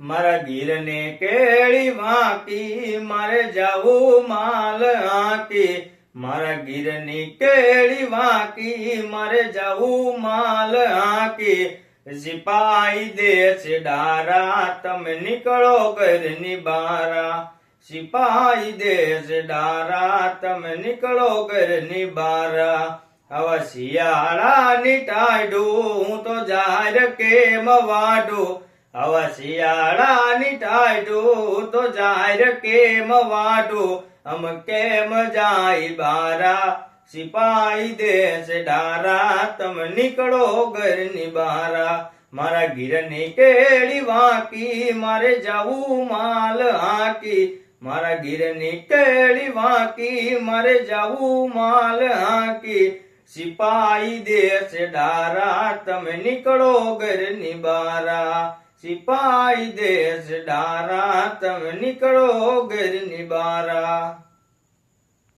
મારા ગીરને કેળી વાંકી મારે જાવું માલ હાંકી મારા ગીરની કેળી વાંકી મારે જાવું માલ હાંકી સિપાઈ દે છે ડારા તમે નીકળો ઘરની બારા સિપાઈ દે છે ડારા તમે નીકળો ઘરની બારા આવા શિયાળાની ટાઢું હું તો જાહેર કેમ વાઢું આવા શિયાળાની ટાઢું તો જાહેર કેમ વાઢું અમ કેમ જાય બારા? સિપાઈ દેશ ડારા, તમ નીકળો ઘરની બારા મારા ગીરની કેળી વાંકી, મારે જવું માલ હાકી. મારા ગીરની કેળી વાંકી, મારે જવું માલ હાકી. સિપાઈ દેશ ડારા, તમે નીકળો ઘરની બારા સિપાઈ દેશ ડારા તમે નીકળો ઘરની બારા.